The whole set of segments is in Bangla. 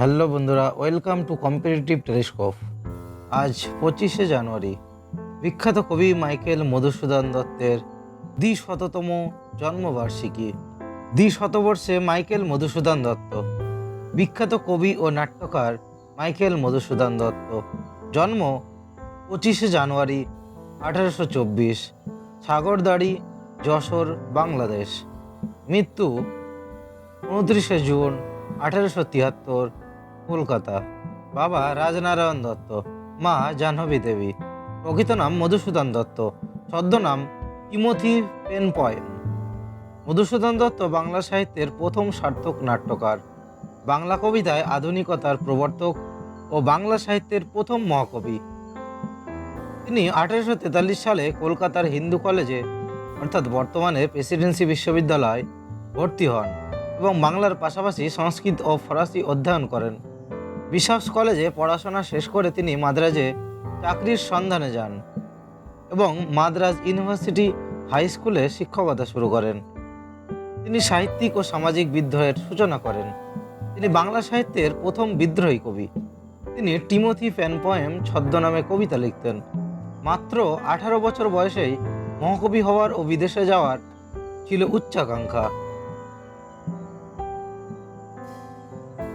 হ্যালো বন্ধুরা ওয়েলকাম টু কম্পিটিটিভ টেলিস্কোপ আজ পঁচিশে জানুয়ারি, বিখ্যাত কবি মাইকেল মধুসূদন দত্তের দ্বিশততম জন্মবার্ষিকী। দ্বিশতবর্ষে মাইকেল মধুসূদন দত্ত, বিখ্যাত কবি ও নাট্যকার মাইকেল মধুসূদন দত্ত। জন্ম পঁচিশে জানুয়ারি, আঠারোশো চব্বিশ, সাগরদাড়ি, যশোর, বাংলাদেশ। মৃত্যু উনত্রিশে জুন, আঠারোশো তিয়াত্তর কলকাতা। বাবা রাজনারায়ণ দত্ত, মা জাহ্নবী দেবী, প্রকৃত নাম মধুসূদন দত্ত ছদ্মনাম Timothy Penpoem Madhusudan Dutta Bangla সাহিত্যের প্রথম সার্থক নাট্যকার। বাংলা কবিতায় আধুনিকতার প্রবর্তক ও বাংলা সাহিত্যের প্রথম মহাকবি। তিনি আঠারোশো তেতাল্লিশ সালে কলকাতার হিন্দু কলেজে, অর্থাৎ বর্তমানে প্রেসিডেন্সি বিশ্ববিদ্যালয় ভর্তি হন এবং বাংলার পাশাপাশি সংস্কৃত ও ফরাসি অধ্যয়ন করেন। বিশাস কলেজে পড়াশোনা শেষ করে তিনি মাদ্রাজে চাকরির সন্ধানে যান এবং মাদ্রাজ ইউনিভার্সিটি হাই স্কুলে শিক্ষকতা শুরু করেন। তিনি সাহিত্যিক ও সামাজিক বিদ্রোহের সূচনা করেন। তিনি বাংলা সাহিত্যের প্রথম বিদ্রোহী কবি। তিনি টিমোথি ফ্যান পোয়েম ছদ্মনামে কবিতা লিখতেন। মাত্র আঠারো বছর বয়সেই মহাকবি হওয়ার ও বিদেশে যাওয়ার ছিল উচ্চাকাঙ্ক্ষা।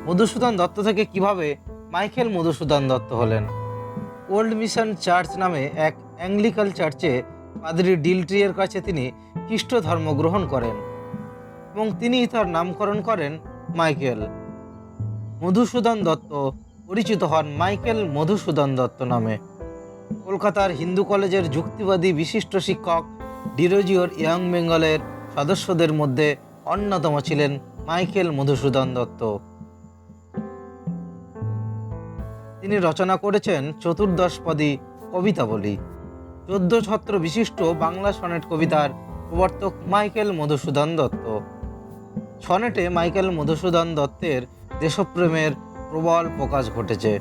মধুসূদন দত্ত থেকে কীভাবে মাইকেল মধুসূদন দত্ত হলেন? ওল্ড মিশন চার্চ নামে এক অ্যাংলিকাল চার্চে পাদ্রি ডিলট্রিয়ের কাছে তিনি খ্রিস্ট ধর্ম গ্রহণ করেন এবং তিনি তার নামকরণ করেন মাইকেল। মধুসূদন দত্ত পরিচিত হন মাইকেল মধুসূদন দত্ত নামে। কলকাতার হিন্দু কলেজের যুক্তিবাদী বিশিষ্ট শিক্ষক ডিরোজিওর ইয়াং বেঙ্গলের সদস্যদের মধ্যে অন্যতম ছিলেন মাইকেল মধুসূদন দত্ত। তিনি রচনা করেছেন চতুর্দশপদী কবিতাবলী চোদ্দ ছত্র বিশিষ্ট বাংলা সনেট কবিতার প্রবর্তক মাইকেল মধুসূদন দত্ত। সনেটে মাইকেল মধুসূদন দত্তের দেশপ্রেমের প্রবল প্রকাশ ঘটেছে।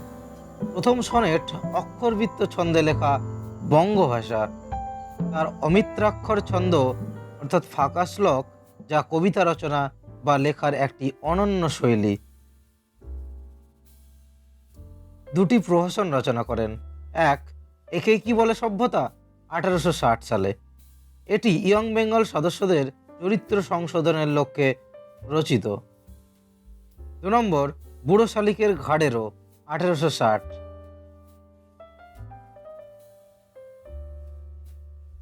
প্রথম সনেট অক্ষরবৃত্ত ছন্দে লেখা বঙ্গভাষা। তার অমিত্রাক্ষর ছন্দ, অর্থাৎ ফাঁকা শ্লোক, যা কবিতা রচনা বা লেখার একটি অনন্য শৈলী। দুটি প্রহসন রচনা করেন। এক একে কি বলে সভ্যতা? আঠারোশো ষাট সালে। এটি ইয়ং বেঙ্গল সদস্যদের চরিত্র সংশোধনের লক্ষ্যে রচিত। দু নম্বর, বুড়ো শালিকের ঘাড়েরও, আঠারোশো ষাট।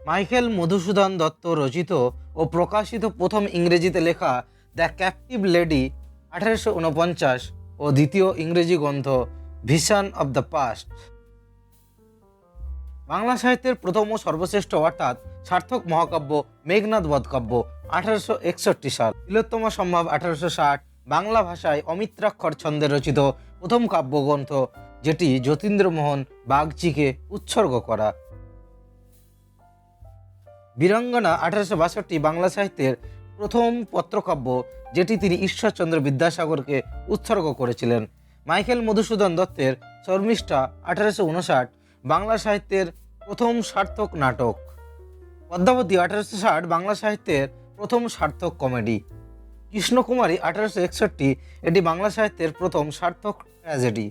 মাইকেল মধুসূদন দত্ত রচিত ও প্রকাশিত প্রথম ইংরেজিতে লেখা দ্য ক্যাপটিভ লেডি, আঠারোশো উনপঞ্চাশ ও দ্বিতীয় ইংরেজি গ্রন্থ vision of the past Bangla সাহিত্যের প্রথম ও সর্বশ্রেষ্ঠ অর্থাৎ সার্থক মহাকাব্য মেঘনাথ বধ কাব্য আঠারোশো একষট্টি সাল। তিলোত্তম সম্ভব আঠারোশো ষাট বাংলা ভাষায় অমিত্রাক্ষর ছন্দে রচিত প্রথম কাব্যগ্রন্থ যেটি যতীন্দ্রমোহন বাগচিকে উৎসর্গ করা। বীরাঙ্গনা আঠারোশো বাষট্টি বাংলা সাহিত্যের প্রথম পত্রকাব্য যেটি তিনি ঈশ্বরচন্দ্র বিদ্যাসাগরকে উৎসর্গ করেছিলেন। মাইকেল মধুসূদন দত্তের শর্মিষ্ঠা আঠারোশো উনষাট, বাংলা সাহিত্যের প্রথম সার্থক নাটক। পদ্মাবতী আঠারোশো ষাট, বাংলা সাহিত্যের প্রথম সার্থক কমেডি। কৃষ্ণকুমারী আঠারোশো একষট্টি, এটি বাংলা সাহিত্যের প্রথম সার্থক ট্র্যাজেডি।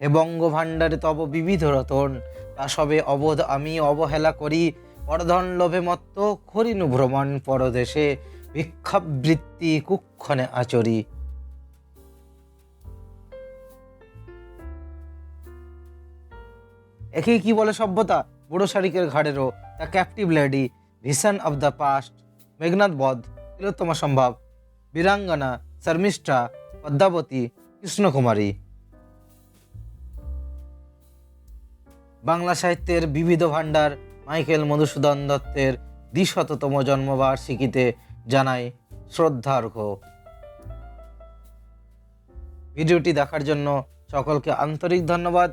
হে বঙ্গভাণ্ডারে তব বিবিধ রতন, তা সবে অবোধ আমি অবহেলা করি, পরধন লোভে মত্ত খরিনু ভ্রমণ পরদেশে, ভিক্ষাবৃত্তি কুক্ষণে আচরি। একেই কি বলে সভ্যতা? বুড়ো শারিকের ঘাড়েরও। The captive lady vision of the past Meghnad Badh, Tilottama Sambhab, বীরাঙ্গনা, শর্মিষ্ঠা, পদ্মাবতী, কৃষ্ণকুমারী। বাংলা সাহিত্যের বিবিধ ভাণ্ডার মাইকেল মধুসূদন দত্তের দ্বিশততম জন্মবার্ষিকীতে জানাই শ্রদ্ধার্ঘ। ভিডিওটি দেখার জন্য সকলকে আন্তরিক ধন্যবাদ।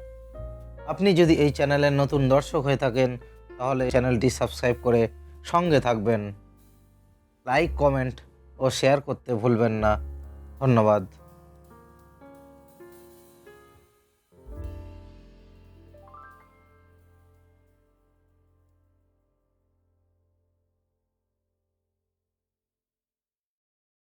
আপনি যদি এই চ্যানেলের নতুন দর্শক হয়ে থাকেন, তাহলে চ্যানেলটি সাবস্ক্রাইব করে সঙ্গে থাকবেন। লাইক, কমেন্ট ও শেয়ার করতে ভুলবেন না। ধন্যবাদ।